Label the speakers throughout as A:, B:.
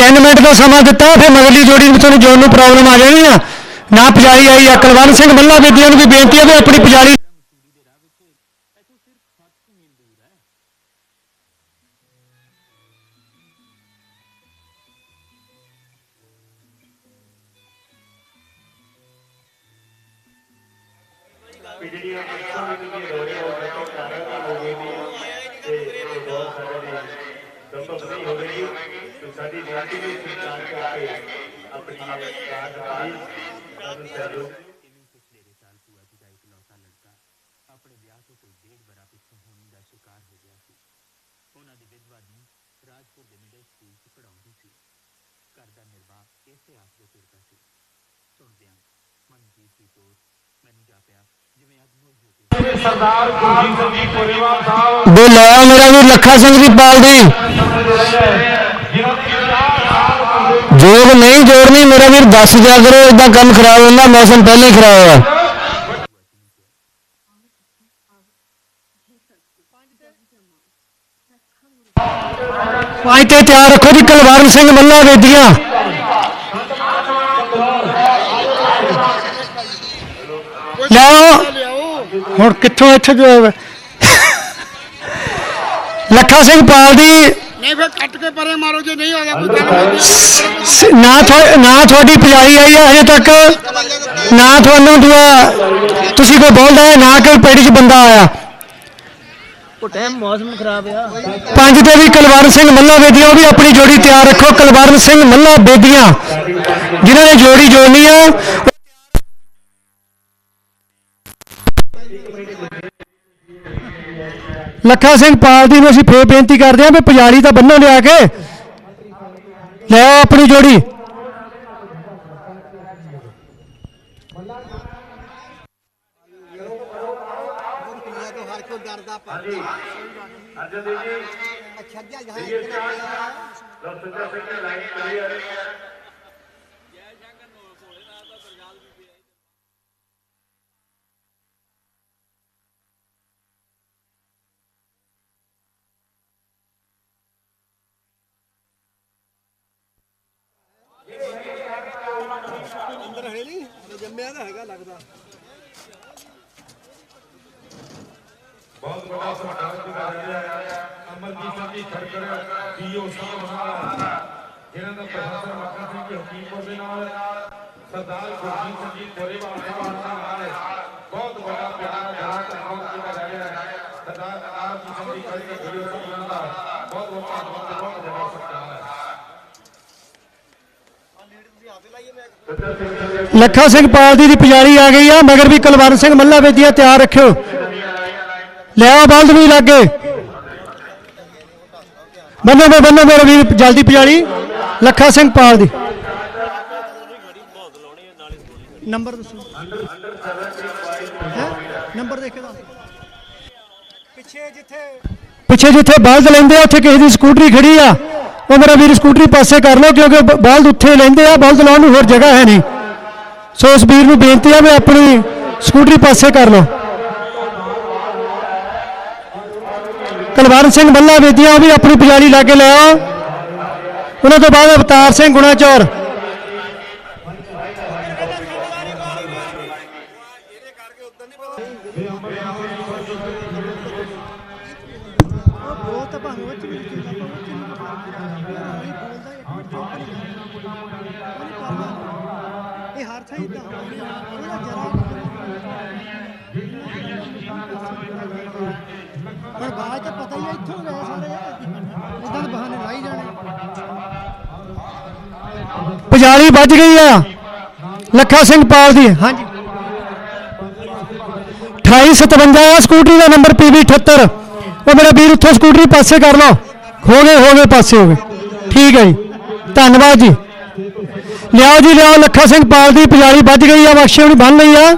A: 3 minute ਦਾ ਸਮਾਂ ਦਿੱਤਾ, ਫਿਰ ਮਗਲੀ ਜੋੜੀ ਨੂੰ ਤੁਹਾਨੂੰ ਜੋਨ ਨੂੰ ਪ੍ਰੋਬਲਮ ਆ ਜਾਣੀ ਆ। ਨਾ ਪੁਜਾਰੀ ਆਈ ਆ ਕੁਲਵੰਤ ਸਿੰਘ ਮੱਲਾ ਬੇਦੀਆਂ ਨੂੰ ਵੀ ਬੇਨਤੀ ਹੈ ਵੀ ਆਪਣੀ ਪੁਜਾਰੀ
B: ਸਰਦਾਰ ਗੁਰਜੀਤ ਸਿੰਘ ਜੀ ਕੋਰੇਵਾਲ ਸਾਹਿਬ।
A: ਦੇ ਲੈ ਆ ਮੇਰਾ ਵੀ ਲੱਖਾ ਸਿੰਘ ਦੀ ਪਾਲ ਦੀ
B: ਜਿਨ੍ਹਾਂ ਦੀ 50 ਸਾਲ
A: ਜੋਗ ਨਹੀਂ ਜੋੜਨੀ ਮੇਰਾ ਵੀਰ ਦੱਸ ਦਿਆ ਕਰੋ ਇਦਾਂ ਕੰਮ ਖਰਾਬ ਹੁੰਦਾ ਮੌਸਮ ਪਹਿਲਾਂ ਹੀ ਖਰਾਬ ਹੋਇਆ। ਪੰਜ ਤੇ ਤਿਆਰ ਰੱਖੋ ਜੀ ਕੁਲਵਰਨ ਸਿੰਘ ਮੱਲਾ ਵੇਦੀਆਂ। ਲਿਆਓ ਹੁਣ ਕਿੱਥੋਂ ਇੱਥੇ ਜੋ ਲੱਖਾ ਸਿੰਘ ਪਾਲ ਦੀ
C: ਨਹੀਂ ਫਿਰ ਕੱਟ ਕੇ ਪਰੇ ਮਾਰੋ ਜੇ ਨਹੀਂ ਹੋਗਾ ਕੋਈ
A: ਨਾ ਨਾ ਤੁਹਾਡੀ ਪੁਜਾਰੀ ਆਈ ਹੈ ਹਜੇ ਤੱਕ। ਨਾ ਤੁਹਾਨੂੰ ਦੁਆ। ਤੁਸੀਂ ਕੋਈ ਬੋਲਦਾ ਹੈ ਨਾ ਕੋਈ ਪੇੜੀ 'ਚ ਬੰਦਾ ਆਇਆ।
D: ਉਹ ਟਾਈਮ ਮੌਸਮ ਖਰਾਬ ਆ।
A: ਪੰਜ ਤੇ ਵੀ ਕੁਲਵਰਨ ਸਿੰਘ ਮੱਲਾ ਬੇਦੀਆਂ ਉਹ ਵੀ ਆਪਣੀ ਜੋੜੀ ਤਿਆਰ ਰੱਖੋ। ਕੁਲਵਰਨ ਸਿੰਘ ਮੱਲਾ ਬੇਦੀਆਂ ਜਿਨ੍ਹਾਂ ਨੇ ਜੋੜੀ ਜੋੜਨੀ ਆ। ਲੱਖਾ ਸਿੰਘ ਪਾਲ ਦੀ ਨੂੰ ਅਸੀਂ ਫੇਰ ਬੇਨਤੀ ਕਰਦੇ ਹਾਂ ਵੀ ਪੁਜਾਰੀ ਤਾਂ ਬੰਨੋ ਲਿਆ ਕੇ ਲੈ ਆਪਣੀ ਜੋੜੀ।
B: ਅਰਜਨ ਦੇਵ ਜੀ
C: ਛੱਡਿਆ
B: ਲਓ ਸੁਜਾ ਸਿੰਘ ਦੀ ਲਾਈਨ ਕਲੀਅਰ
C: ਅੰਦਰ ਹੈ ਨਹੀਂ? ਜੰਮਿਆ ਤਾਂ ਹੈਗਾ ਲੱਗਦਾ।
B: ਬਹੁਤ ਵੱਡਾ ਸਨਮਾਨ ਕੀਤਾ ਰਿਹਾ ਅਮਰਜੀਤ ਸਿੰਘ ਜੀ ਖੜਕੜ, ਡੀਓ ਸਾਹਿਬ ਨਾਲ ਜਿਨ੍ਹਾਂ ਦਾ ਪ੍ਰੋਫੈਸਰ ਮੱਖਣ ਸਿੰਘ ਜੀ ਹਕੀਮਪੁਰ ਦੇ ਨਾਲ ਸਰਦਾਰ ਗੁਰਜੀਤ ਸਿੰਘ ਜੀ ਕੋਰੇਵਾਲ ਸਾਹਿਬ ਨਾਲ ਬਹੁਤ ਵੱਡਾ ਪਿਆਰ ਦਾ ਧੰਨਵਾਦ ਕੀਤਾ ਜਾ ਰਿਹਾ ਹੈ। ਸਰਦਾਰ ਆਰਜੀਤ ਸਿੰਘ ਜੀ ਖੜਕੜ, ਡੀਓ ਸਾਹਿਬ ਦਾ ਬਹੁਤ ਬਹੁਤ ਧੰਨਵਾਦ ਤੇ ਬਹੁਤ ਸਤਿਕਾਰ ਹੈ ਸੱਜਣ ਸਿੰਘ ਜੀ
A: ਲੱਖਾ ਸਿੰਘ ਪਾਲ ਦੀ ਪੁਜਾਰੀ ਆ ਗਈ ਆ, ਮਗਰ ਵੀ ਕੁਲਵੰਤ ਸਿੰਘ ਮੱਲਾ ਵੇਦੀਆਂ ਤਿਆਰ ਰੱਖਿਓ। ਲਿਆ ਆਓ ਬਲਦ ਵੀ ਲਾਗੇ। ਬੰਨੋ ਮੇ ਬੰਨੋ ਮੇਰੇ ਵੀਰ ਜਲਦੀ ਪੁਜਾਰੀ, ਲੱਖਾ ਸਿੰਘ ਪਾਲ ਦੀ। ਨੰਬਰ ਦੱਸੋ। ਨੰਬਰ ਦੇਖ ਪਿੱਛੇ ਜਿੱਥੇ ਪਿੱਛੇ ਜਿੱਥੇ ਬਲਦ ਲੈਂਦੇ ਆ, ਉੱਥੇ ਕਿਸੇ ਦੀ ਸਕੂਟਰੀ ਖੜੀ ਆ। ਉਹ ਮੇਰਾ ਵੀਰ ਸਕੂਟਰੀ ਪਾਸੇ ਕਰ ਲਓ, ਕਿਉਂਕਿ ਬਲਦ ਉੱਥੇ ਲੈਂਦੇ ਆ, ਬਲਦ ਲਾਉਣ ਨੂੰ ਹੋਰ ਜਗ੍ਹਾ ਹੈ ਨਹੀਂ। ਸੋ ਉਸ ਵੀਰ ਨੂੰ ਬੇਨਤੀ ਆ ਵੀ ਆਪਣੀ ਸਕੂਟਰੀ ਪਾਸੇ ਕਰ ਲਓ। ਕੁਲਵਰਨ ਸਿੰਘ ਬੱਲਾ ਵੇਦੀਆਂ ਉਹ ਵੀ ਆਪਣੀ ਪੁਜਾਰੀ ਲਾਗੇ ਲੈ ਆਓ ਉਹਨਾਂ ਤੋਂ ਬਾਅਦ ਅਵਤਾਰ ਸਿੰਘ ਗੁਣਾਚੌਰ
C: ਬੋਲ ਤਾਂ ਭਾਵੇਂ ਉਹ ਚ ਵੀ ਚੀਜ਼ਾਂ ਪਰ ਉਹ ਚ ਨਹੀਂ ਕੋਈ ਬੋਲਦਾ ਇੱਕ ਮਿੰਟ ਚੁੱਪ ਨਹੀਂ ਕਰਦਾ ਉਹ ਨਹੀਂ ਕਰਦਾ ਇਹ ਹਰ ਥਾਂ ਇਦਾਂ ਉਹਦਾ ਜਰਾ ਪਰ ਬਾਅਦ ਇੱਥੋਂ ਗਏ ਸਾਰੇ ਇਦਾਂ ਦੇ ਬਹਾਨੇ ਲਾਈ ਜਾਣੇ।
A: ਪੁਜਾਰੀ ਵੱਜ ਗਈ ਆ। ਲੱਖਾ ਸਿੰਘ ਪਾਲ ਦੀ। ਹਾਂਜੀ। 2857 ਆ ਸਕੂਟਰੀ ਦਾ ਨੰਬਰ PB 78 ਉਹ ਮੇਰਾ ਵੀਰ ਉੱਥੋਂ ਸਕੂਟਰੀ ਪਾਸੇ ਕਰ ਲਓ। ਹੋ ਗਏ ਹੋ ਗਏ ਪਾਸੇ ਹੋ ਗਏ। ਠੀਕ ਹੈ ਜੀ। ਧੰਨਵਾਦ ਜੀ। ਲਿਆਓ ਜੀ ਲਿਆਓ ਲੱਖਾ ਸਿੰਘ ਪਾਲ ਦੀ ਪੁਜਾਰੀ ਵੱਜ ਗਈ ਆ ਬਖਸ਼ੇ ਉਹਨੇ ਬੰਨ ਲਈ ਆ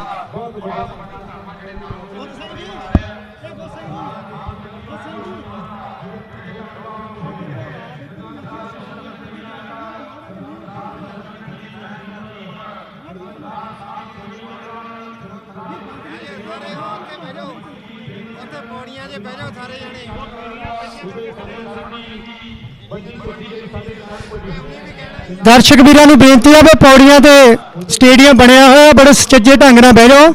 C: ਉੱਥੇ ਪੌੜੀਆਂ 'ਤੇ ਬਹਿ ਜਾਓ ਸਾਰੇ ਜਣੇ
A: ਦਰਸ਼ਕ ਵੀਰਾਂ ਨੂੰ ਬੇਨਤੀ ਆ ਵੀ ਪੌੜੀਆਂ ਤੇ ਸਟੇਡੀਅਮ ਬਣਿਆ ਹੋਇਆ, ਬੜੇ ਸੁਚੱਜੇ ਢੰਗ ਨਾਲ ਬਹਿ ਜਾਓ।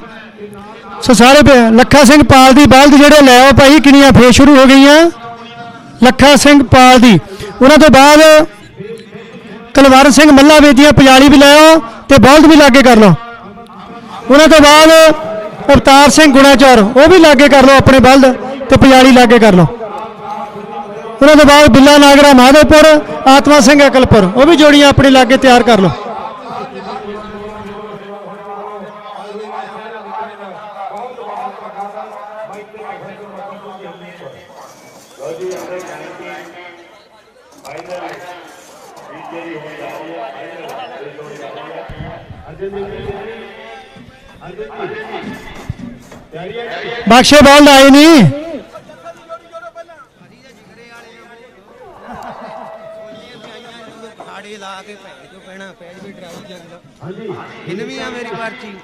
A: ਸੋ ਸਾਰੇ ਲੱਖਾ ਸਿੰਘ ਪਾਲ ਦੀ ਬਲਦ ਜਿਹੜੇ ਲੈ ਆਓ ਭਾਈ, ਕਿੰਨੀਆਂ ਫੇਰ ਸ਼ੁਰੂ ਹੋ ਗਈਆਂ। ਲੱਖਾ ਸਿੰਘ ਪਾਲ ਦੀ। ਉਹਨਾਂ ਤੋਂ ਬਾਅਦ ਕਲਵਰ ਸਿੰਘ ਮੱਲਾ ਵੇਦੀਆਂ ਪਜਾਲੀ ਵੀ ਲੈ ਆਓ ਤੇ ਬਲਦ ਵੀ ਲਾਗੇ ਕਰ ਲਓ। ਉਹਨਾਂ ਤੋਂ ਬਾਅਦ ਅਵਤਾਰ ਸਿੰਘ ਗੁਣਾਚੌਰ, ਉਹ ਵੀ ਲਾਗੇ ਕਰ ਲਓ ਆਪਣੇ ਬਲਦ ਤੇ ਪਜਾਲੀ ਲਾਗੇ ਕਰ ਲਓ। ਉਹਨਾਂ ਤੋਂ ਬਾਅਦ ਬਿੱਲਾ ਨਾਗਰਾ ਮਾਧੋਪੁਰ, ਆਤਮਾ ਸਿੰਘ ਅਕਲਪੁਰ। ਉਹ ਵੀ ਜੋੜੀਆਂ ਆਪਣੇ ਲਾਗੇ ਤਿਆਰ ਕਰ ਲਓ। ਬਖਸ਼ੇ ਬੋਲ ਆਏ ਨਹੀਂ
E: ਖਾੜੇ ਲਾ ਕੇ ਭੈਣ ਚੋ ਪੈਣਾ ਪੈ ਜਵੇ ਡਰਾਈ ਜੰਗਲ ਹਾਂਜੀ ਵੀ ਆ ਮੇਰੀ ਪਰਚੀ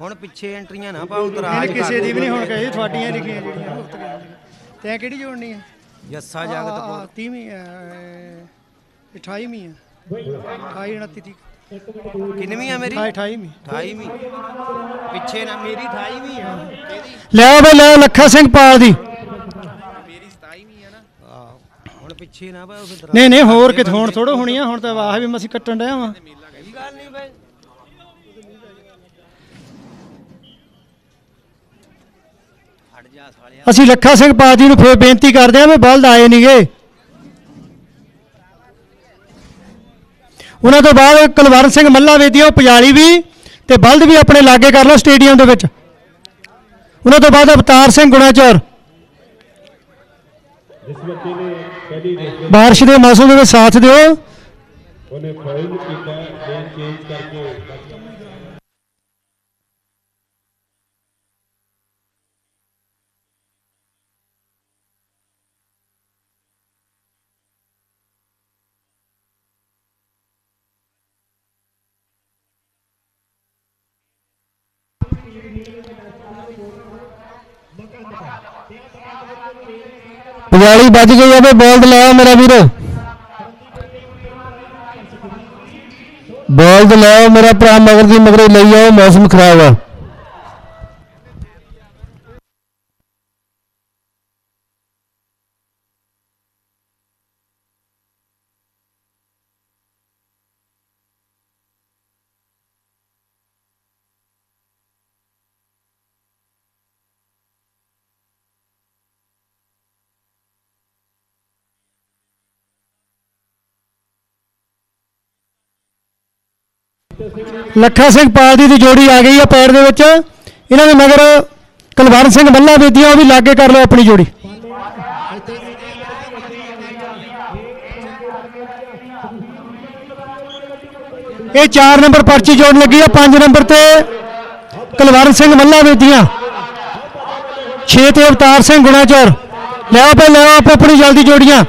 E: ਹੁਣ ਪਿੱਛੇ ਐਂਟਰੀਆਂ ਨਾ ਪਾਉ ਤਰਾਜ
C: ਕਿਸੇ ਦੀ ਵੀ ਨਹੀਂ ਹੁਣ ਕਹੀ ਤੁਹਾਡੀਆਂ ਲਿਖੀਆਂ ਜਿਹੜੀਆਂ ਮੁਫਤ ਤੈਂ ਕਿਹੜੀ ਜੋੜਨੀ ਹੈ?
E: ਜੱਸਾ ਜਗਤ
C: ਆ 30ਵੀਂ 28ਵੀਂ ਆ 28 29 ਤੀਹ।
E: ਕਿੰਨਵੀਂ ਆ ਮੇਰੀ?
C: 28ਵੀਂ
E: 28ਵੀਂ ਪਿੱਛੇ ਨਾ ਮੇਰੀ 28ਵੀਂ ਆ।
A: ਲੈ ਬਈ ਲੈ ਲੱਖਾ ਸਿੰਘ ਪਾਲ ਦੀ।
E: ਮੇਰੀ 27ਵੀਂ ਆ ਨਾ। ਹੁਣ ਪਿੱਛੇ ਨਾ ਪਾਉ ਫਿਰ
A: ਨਹੀਂ ਨਹੀਂ ਹੋਰ ਹੁਣ ਥੋੜੋ ਹੋਣੀ ਆ ਹੁਣ ਤਾਂ ਵਾਹ ਵੀ ਮਸੀਂ ਕੱਟਣ ਡਿਆ ਵਾਂ
E: ਕੀ ਗੱਲ ਨਹੀਂ ਬਈ ਹਟ ਜਾ ਸਾਲਿਆ
A: ਅਸੀਂ ਲੱਖਾ ਸਿੰਘ ਪਾਲ ਜੀ ਨੂੰ ਫੇਰ ਬੇਨਤੀ ਕਰਦੇ ਆਂ ਵੀ ਬਲਦ ਆਏ ਨਹੀਂਗੇ ਉਹਨਾਂ ਤੋਂ ਬਾਅਦ ਕੁਲਵਰਨ ਸਿੰਘ ਮੱਲਾ ਵੇਦੀ ਉਹ ਪਜਾਲੀ ਵੀ ਤੇ ਬਲਦ ਵੀ ਆਪਣੇ ਲਾਗੇ ਕਰ ਲਓ ਸਟੇਡੀਅਮ ਦੇ ਵਿੱਚ। ਉਹਨਾਂ ਤੋਂ ਬਾਅਦ ਅਵਤਾਰ ਸਿੰਘ ਗੁਣਾਚੌਰ।
B: ਜਿਸ ਬੱਚੇ ਨੇ ਪਹਿਲੀ ਰੇਸ
A: ਬਾਰਿਸ਼ ਦੇ ਮੌਸਮ ਦੇ ਵਿੱਚ ਸਾਥ ਦਿਓ।
B: ਉਹਨੇ ਫਾਈਲ ਕੀਤਾ ਚੇਂਜ ਕਰਕੇ
A: ਪਜਾਲੀ ਵੱਜ ਗਈ ਆ ਵੀ ਬੋਲਦ ਲਾਓ ਮੇਰਾ ਵੀਰ। ਬੋਲਦ ਲੈ ਮੇਰਾ ਭਰਾ, ਮਗਰ ਦੀ ਮਗਰੇ ਲਈ ਆਓ, ਮੌਸਮ ਖਰਾਬ ਆ। ਲੱਖਾ ਸਿੰਘ ਪਾਲ ਦੀ ਦੀ ਜੋੜੀ ਆ ਗਈ ਆ ਪੈਰ ਦੇ ਵਿੱਚ। ਇਹਨਾਂ ਦੇ ਮਗਰ ਕੁਲਵਰਨ ਸਿੰਘ ਮੱਲਾ ਵੇਦੀਆਂ ਉਹ ਵੀ ਲਾਗੇ ਕਰ ਲਓ ਆਪਣੀ ਜੋੜੀ। ਇਹ 4 ਨੰਬਰ ਪਰਚੀ ਜੋੜਨ ਲੱਗੀ ਆ 5 ਨੰਬਰ ਤੇ ਕੁਲਵਰਨ ਸਿੰਘ ਮੱਲਾ ਵੇਦੀਆਂ 6 ਤੇ ਅਵਤਾਰ ਸਿੰਘ ਗੁਣਾਚੌਰ। ਲਿਆਓ ਪੇ ਲਿਆਓ ਆਪੋ ਆਪਣੀ ਜਲਦੀ ਜੋੜੀਆਂ।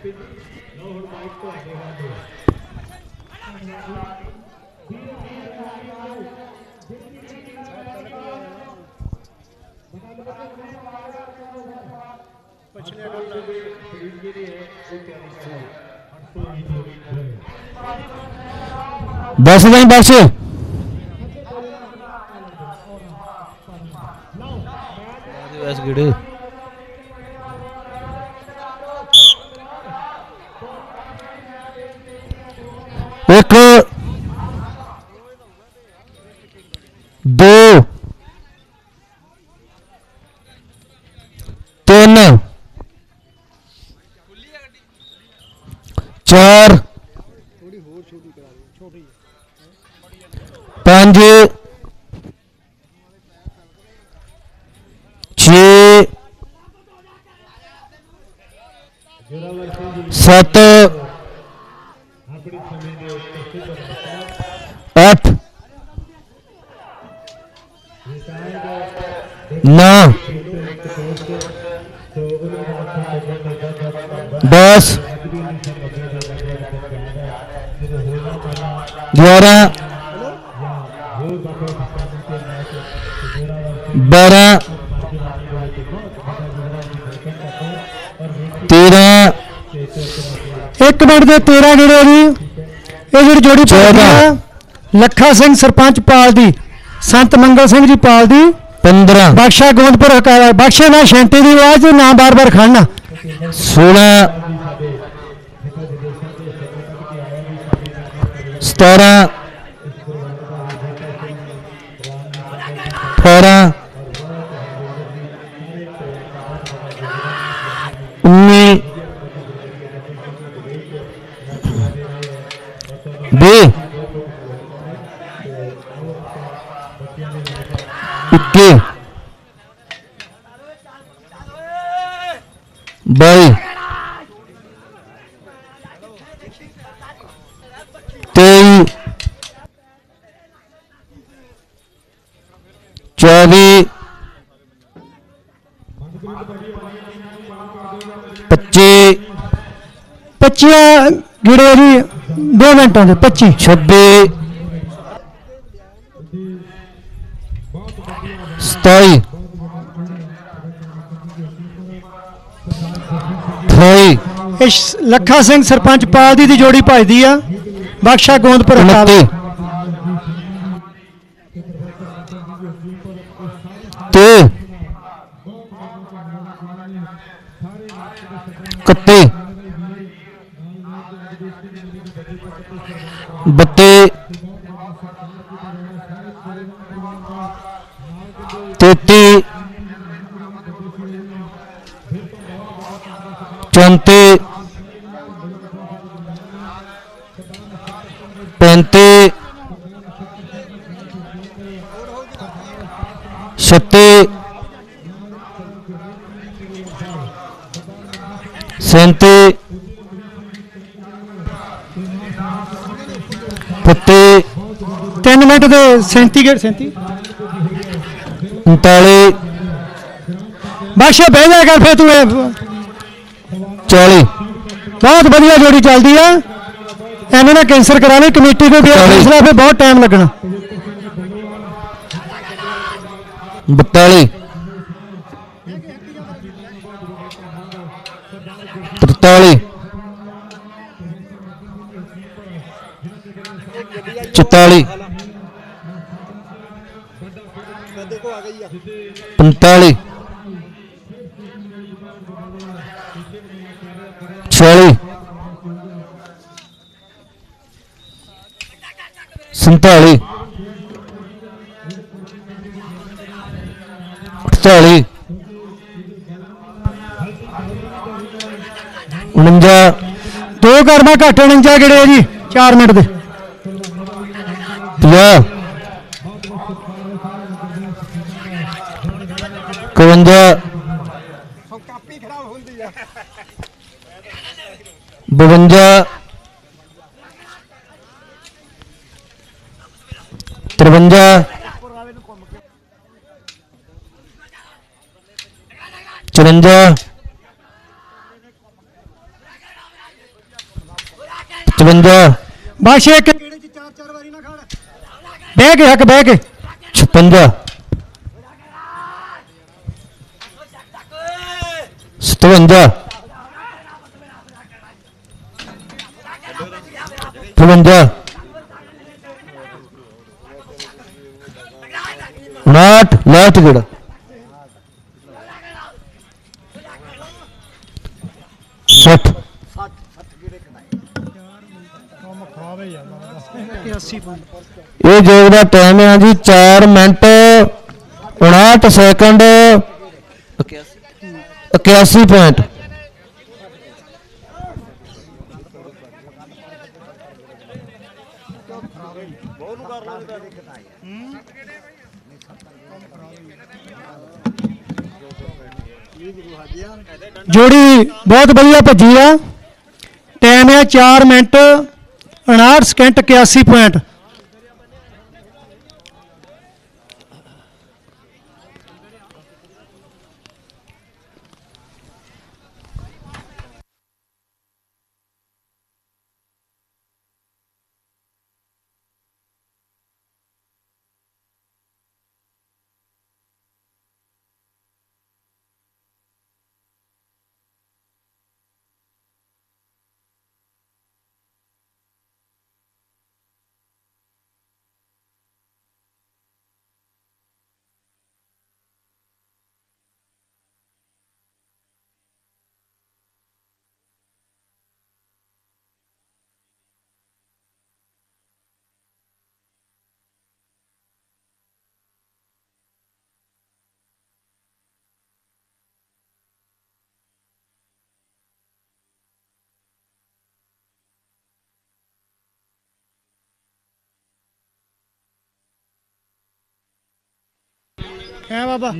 D: 10 ਨਹੀਂ ਬਸ
F: ਵੈਸ ਗਿੜੇ।
D: ਦੋ ਤਿੰਨ ਚਾਰ ਪੰਜ ਛੇ ਸੱਤ ਅੱਠ ਮਿੰਟ ਦੇ 13 ਜਿਹੜੇ ਜੀ ਇਹ ਜਿਹੜੀ ਜੋੜੀ ਆ ਲੱਖਾ ਸਿੰਘ ਸਰਪੰਚ ਪਾਲ ਦੀ ਸੰਤ ਮੰਗਲ ਸਿੰਘ ਜੀ ਪਾਲ ਦੀ। 15 ਬਖਸ਼ਾ ਗੋਂਦਪੁਰ ਹਕਾਰਾ ਬਖਸ਼ੇ ਨਾਲ ਸ਼ੈਂਟੀ ਦੀ ਆਵਾਜ਼ ਤੇ ਨਾਮ ਬਾਰ-ਬਾਰ ਖੜਨਾ 16 17 18 19 ਵੀਹ ਇੱਕੀ ਬਾਈ ਤੇਈ ਚੌਵੀ ਪੱਚੀ ਪੱਚੀਆਂ ਗਿੜੇ ਜੀ 2 ਮਿੰਟਾਂ ਦੇ 25 26 ਸਤਾਈ। ਅਠਾਈ।
A: ਇਹ ਸ਼- ਲੱਖਾ ਸਿੰਘ ਸਰਪੰਚ ਪਾਲਦੀ ਦੀ ਜੋੜੀ ਭਜਦੀ ਆ। ਬਖਸ਼ਾ ਗੋਂਦਪੁਰ
D: ਤੀਹ। ਇਕੱਤੀ। ਬੱਤੀ ਤੇਤੀ ਚੌਂਤੀ ਪੈਂਤੀ ਛੱਤੀ ਸੈਂਤੀ ਪੱਤੀ
A: 3 ਮਿੰਟ ਦੇ 37 ਗੇੜ 37
D: 39
A: ਬਖਸ਼ਾ ਬਹਿ ਜਾ ਕਰ ਫੇ ਤੂੰ ਇਹ।
D: 40
A: ਬਹੁਤ ਵਧੀਆ ਜੋੜੀ ਚੱਲਦੀ ਆ। ਇਹਨਾਂ ਨੇ ਕੈਂਸਰ ਕਰਾਣੀ ਕਮੇਟੀ ਗਿਆ
D: ਚਾਲੀ।
A: ਫੈਸਲਾ ਫੇ ਬਹੁਤ ਟਾਈਮ ਲੱਗਣਾ।
D: 42 43 44 45 46 47 48 49
A: ਦੋ ਕਰਮਾ ਘੱਟ 49 ਕਿਹੜੇ ਆ ਜੀ? 4 ਮਿੰਟ ਦੇ।
D: 52
A: ਕਾਪੀ ਖਰਾਬ ਹੁੰਦੀ ਆ 52 53 54 ਬਹਿ ਕੇ ਹੱਕ ਬਹਿ ਕੇ।
D: 56 57 52 ਨਾਟ ਲਾਸਟ ਗੇੜਾ। ਸੱਠ।
A: ਕੰਮ ਖਰਾਬ ਹੈ ਯਾਰ। 81 ਪੁਆਇੰਟ
D: ਇਹ ਜੋਗ ਦਾ ਟਾਈਮ ਹੈ ਜੀ 4 ਮਿੰਟ 59 ਸੈਕਿੰਡ 81 ਪੁਆਇੰਟ
A: ਜੋੜੀ ਬਹੁਤ ਵਧੀਆ ਭੱਜੀ ਆ। ਟਾਈਮ ਹੈ 4 ਮਿੰਟ 59 ਸਕਿੰਟ 81 ਪੁਆਇੰਟ ਹੈ ਬਾਬਾ।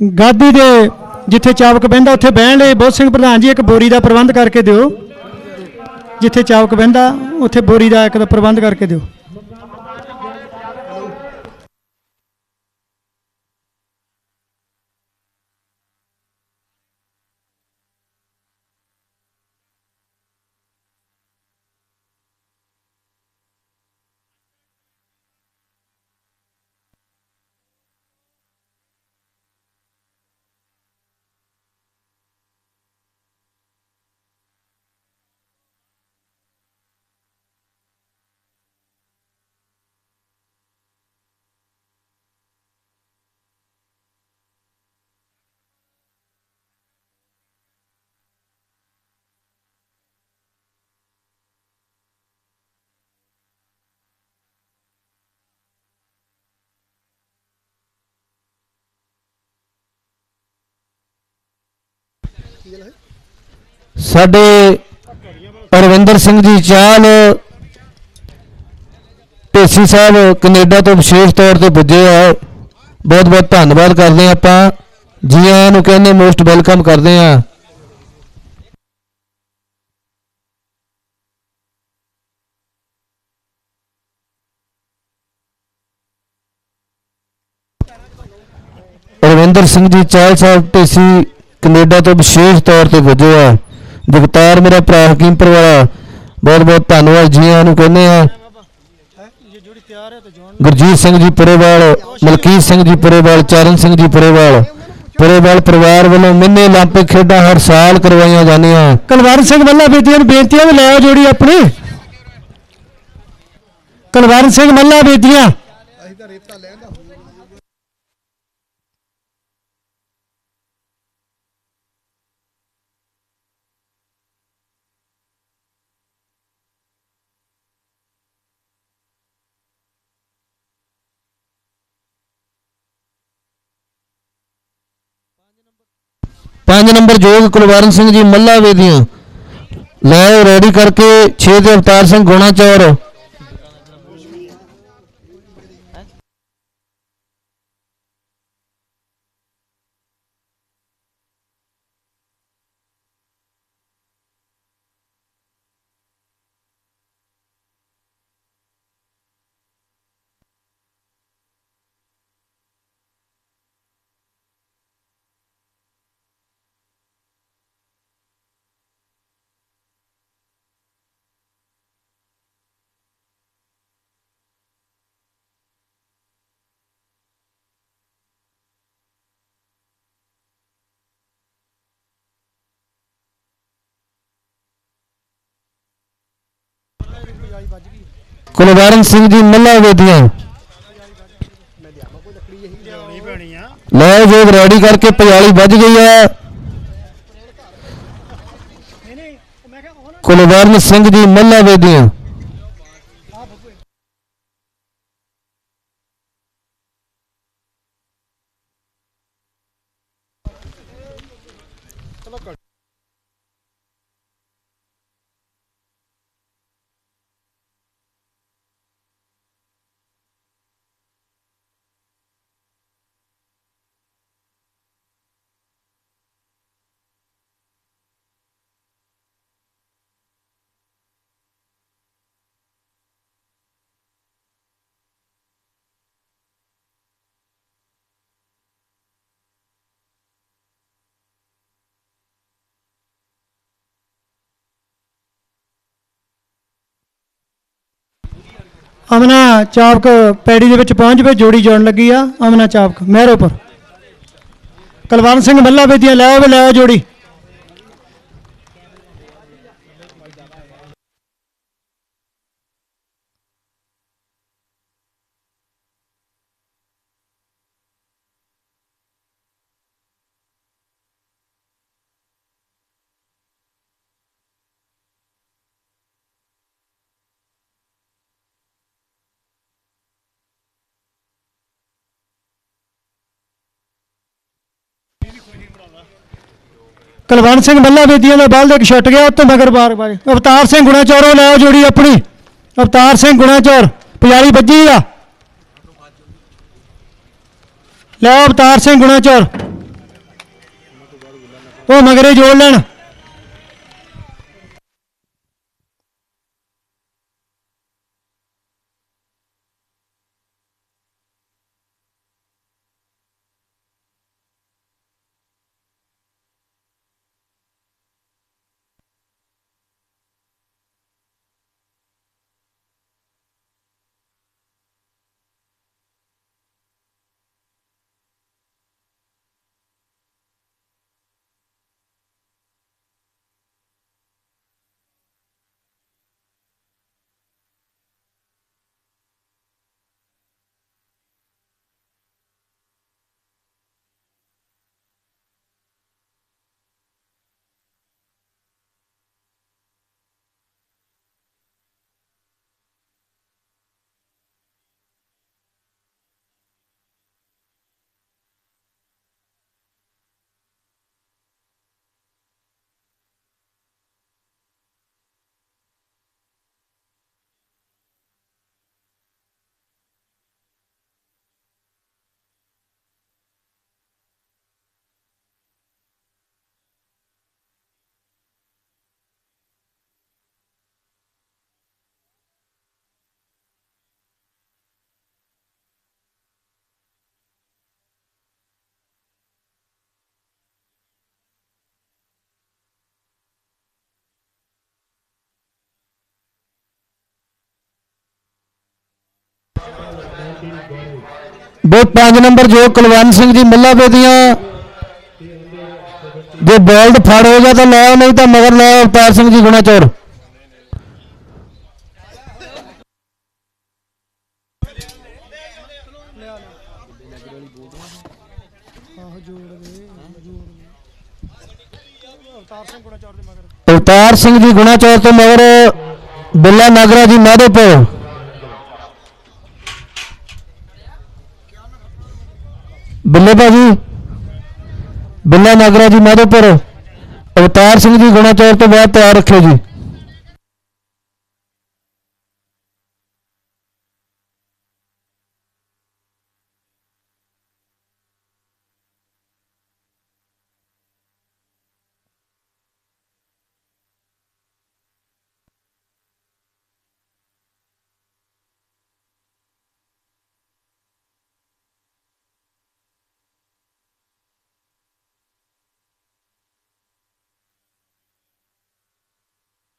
A: ਗਾਦੀ ਦੇ ਜਿੱਥੇ ਚਾਵਕ ਬਹਿੰਦਾ, ਉੱਥੇ ਬਹਿਣ ਲਈ ਬਹੁਤ ਸਿੰਘ ਪ੍ਰਧਾਨ ਜੀ ਇੱਕ ਬੋਰੀ ਦਾ ਪ੍ਰਬੰਧ ਕਰਕੇ ਦਿਓ। ਜਿੱਥੇ ਚਾਵਕ ਬਹਿੰਦਾ, ਉੱਥੇ ਬੋਰੀ ਦਾ ਇੱਕ ਦਾ ਪ੍ਰਬੰਧ ਕਰਕੇ ਦਿਓ।
D: ਸਾਡੇ ਅਰਵਿੰਦਰ ਸਿੰਘ ਜੀ ਚਾਹਲ ਢੇਸੀ ਸਾਹਿਬ ਕੈਨੇਡਾ ਤੋਂ ਵਿਸ਼ੇਸ਼ ਤੌਰ ਤੇ ਪੁੱਜੇ ਆ। ਬਹੁਤ ਬਹੁਤ ਧੰਨਵਾਦ ਕਰਦੇ ਹਾਂ ਆਪਾਂ। ਜੀ ਆਇਆਂ ਨੂੰ ਕਹਿੰਦੇ ਮੋਸਟ ਵੈਲਕਮ ਕਰਦੇ ਆ ਰਵਿੰਦਰ ਸਿੰਘ ਜੀ ਚਾਹਲ ਸਾਹਿਬ ਢੇਸੀ ਕੈਨੇਡਾ ਤੋਂ ਵਿਸ਼ੇਸ਼ ਤੌਰ ਤੇ ਪੁੱਜੇ ਆ ਜਗਤਾਰ ਮੇਰਾ ਭਰਾ ਹਕੀਮਪੁਰ ਵਾਲਾ ਬਹੁਤ ਬਹੁਤ ਧੰਨਵਾਦ ਜੀ ਆਇਆਂ ਨੂੰ ਕਹਿੰਦੇ ਆ
A: ਜਿਹੜੀ ਤਿਆਰ ਹੈ ਤੇ ਜੋਨ
D: ਗੁਰਜੀਤ ਸਿੰਘ ਜੀ ਪੁਰੇਵਾਲ ਮਲਕੀਤ ਸਿੰਘ ਜੀ ਪੁਰੇਵਾਲ ਚਰਨ ਸਿੰਘ ਜੀ ਪੁਰੇਵਾਲ ਪੁਰੇਵਾਲ ਪਰਿਵਾਰ ਵੱਲੋਂ ਮਿੰਨੇ 올림픽 ਖੇਡਾਂ ਹਰ ਸਾਲ ਕਰਵਾਈਆਂ ਜਾਂਦੀਆਂ
A: ਕਲਵਰ ਸਿੰਘ ਮੱਲਾ ਬੇਦੀਆਂ ਨੂੰ ਬੇਨਤੀ ਹੈ ਵੀ ਲੈ ਆਓ ਜੋੜੀ ਆਪਣੀ ਕਲਵਰ ਸਿੰਘ ਮੱਲਾ ਬੇਦੀਆਂ
D: 5 ਨੰਬਰ ਜੋਗ ਕੁਲਵਰਨ ਸਿੰਘ ਜੀ ਮੱਲਾ ਵੇਦੀਆਂ ਲੈ ਰੈਡੀ ਕਰਕੇ 6 ਦੇ ਅਵਤਾਰ ਸਿੰਘ ਗੁਣਾ ਚੌਰ। ਕੁਲਵਰਨ ਸਿੰਘ ਜੀ ਮੱਲਾ ਵੇਦੀਆਂ। ਲੈ ਜੋਗ ਰੈਡੀ ਕਰਕੇ 45 ਵੱਜ ਗਈ ਹੈ
C: ਨਹੀਂ ਨਹੀਂ ਉਹ ਮੈਂ ਕਿਹਾ ਉਹ ਨਾ
D: ਕੁਲਵਰਨ ਸਿੰਘ ਜੀ ਮੱਲਾ ਵੇਦੀਆਂ।
A: ਅਮਨਾ ਚਾਪਕ ਪੈੜੀ ਦੇ ਵਿੱਚ ਪਹੁੰਚ ਪਏ, ਜੋੜੀ ਜੋੜਨ ਲੱਗੀ ਆ। ਅਮਨਾ ਚਾਪਕ, ਮਹਿਰੋਪੁਰ। ਕੁਲਵੰਤ ਸਿੰਘ ਮੱਲਾ ਬੇਦੀਆਂ, ਲੈ ਆਓ ਵੀ ਲੈ ਆਓ ਜੋੜੀ। ਕੁਲਵੰਤ ਸਿੰਘ ਮੱਲਾ ਬੇਦੀਆਂ ਦਾ ਬਲਦ ਇੱਕ ਛੁੱਟ ਗਿਆ ਉੱਤੇ ਮਗਰ ਬਾਰ ਬਾਰ। ਅਵਤਾਰ ਸਿੰਘ ਗੁਣਾ ਲੈ ਜੋੜੀ ਆਪਣੀ। ਅਵਤਾਰ ਸਿੰਘ ਗੁਣਾ ਚੌਰ ਪੁਜਾਰੀ ਵੱਜੀ ਆ। ਲੈ ਅਵਤਾਰ ਸਿੰਘ ਗੁਣਾਚੌਰ। ਉਹ ਮਗਰੇ ਜੋੜ ਲੈਣ।
D: ਬੋ 5 ਨੰਬਰ ਜੋ ਕੁਲਵੰਤ ਸਿੰਘ ਜੀ ਮੱਲਾ ਵੇਦੀਆਂ ਜੇ ਬੋਲਡ ਫੜ ਹੋ ਗਿਆ ਤਾਂ ਲੈ ਨਹੀਂ ਤਾਂ ਮਗਰ ਲੈ ਅਵਤਾਰ ਸਿੰਘ ਜੀ ਗੁਣਾ ਚੋਰ। ਅਵਤਾਰ ਸਿੰਘ ਜੀ ਗੁਣਾ ਚੋਰ ਤੋਂ ਮਗਰ ਬਿੱਲਾ ਨਾਗਰਾ ਜੀ ਮਾਧੋਪੁਰ। ਬਿੱਲੇ ਭਾਜੀ, ਬਿੱਲਾ ਨਾਗਰਾ ਜੀ, ਮਾਧੋਪੁਰ। ਅਵਤਾਰ ਸਿੰਘ ਜੀ, ਗੁਣਾਚੌਰ ਤੋਂ ਬਾਅਦ ਤਿਆਰ ਰੱਖਿਓ ਜੀ।